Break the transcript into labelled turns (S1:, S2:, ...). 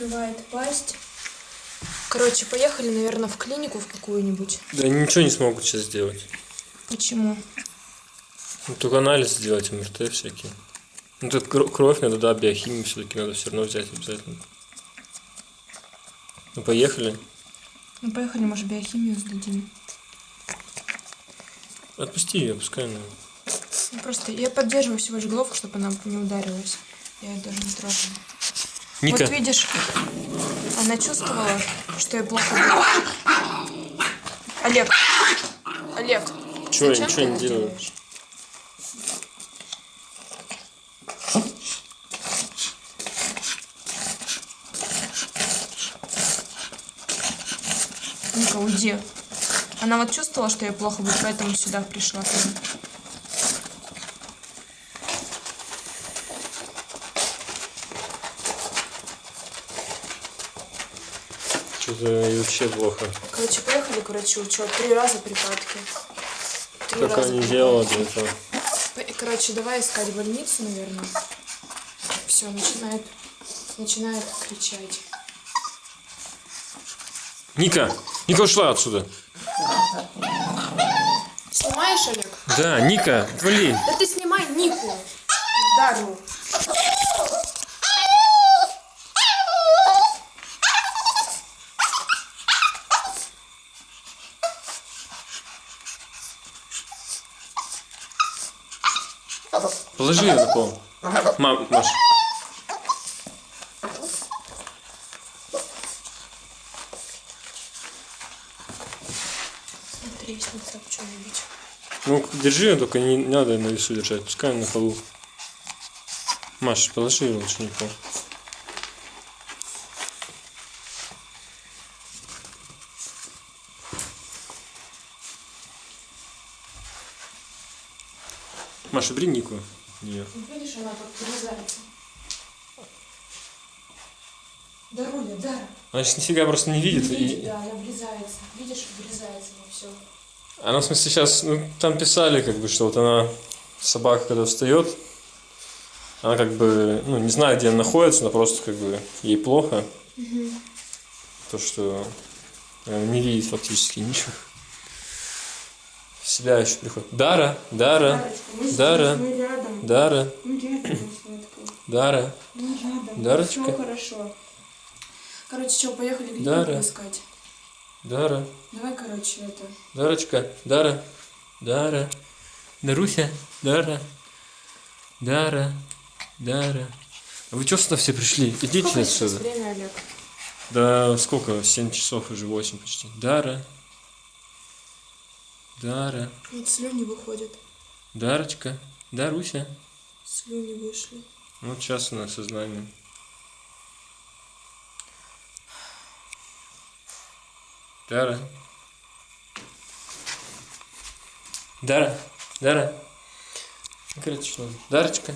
S1: Открывает пасть. Короче, поехали, наверное, в клинику в какую-нибудь.
S2: Да ничего не смогут сейчас сделать.
S1: Почему?
S2: Ну, только анализ сделать, МРТ всякие. Ну, тут кро- кровь надо, да, биохимию все-таки надо все равно взять обязательно. Ну, поехали.
S1: Ну, поехали, может, биохимию сдадим.
S2: Отпусти ее, пускай она.
S1: Ну, просто я поддерживаю всего лишь головку, чтобы она не ударилась. Я ее даже не трогаю.
S2: Ника,
S1: Вот видишь, она чувствовала, что я плохо. Олег, Олег,
S2: Чё, я ничего не делаю.
S1: делаешь? Ника, уйди. Она вот чувствовала, что я плохо будет, поэтому сюда пришла.
S2: Что-то ей вообще плохо.
S1: Короче, поехали к врачу. Че, три раза припадки. Три
S2: Как
S1: раза
S2: не
S1: припадки.
S2: делала для этого.
S1: Короче, давай искать больницу, наверное. Все, начинает, начинает кричать.
S2: Ника! Ника ушла отсюда.
S1: Снимаешь, Олег?
S2: Да, Ника, отвали.
S1: Да ты снимай Нику. Дару.
S2: Положи пол. Мам, Маш. Ну, держи ее, только не надо на весу держать. Пускай на полу. Маш, положи ее лучше на пол. Маша, бери Нику. Ее.
S1: Видишь, она тут врезается. Даруля, да.
S2: Она сейчас нифига просто не видит. И...
S1: Да, она врезается. Видишь, врезается во все.
S2: Она, в смысле, сейчас, ну, там писали, как бы, что вот она, собака, когда встает, она, как бы, ну, не знает, где она находится, но просто, как бы, ей плохо. То, что она не видит фактически ничего. Себя еще приходит. Дара, Дара, Дара. Дара. Дара.
S1: Мы рядом.
S2: Дарочка.
S1: Все хорошо. Короче, что, поехали
S2: Дара.
S1: искать.
S2: Дара,
S1: Давай, короче, это.
S2: Дарочка, Дара, Дара, Даруся, Дара, Дара, Дара. А вы что сюда все пришли? Идите
S1: Сколько
S2: отсюда.
S1: время, Олег?
S2: Да сколько? 7 часов уже, 8 почти. Дара. Дара.
S1: Вот слюни выходят.
S2: Дарочка. Даруся.
S1: Слюни вышли.
S2: Вот сейчас она сознание. Дара. Дара. Дара. Короче, что? Дарочка.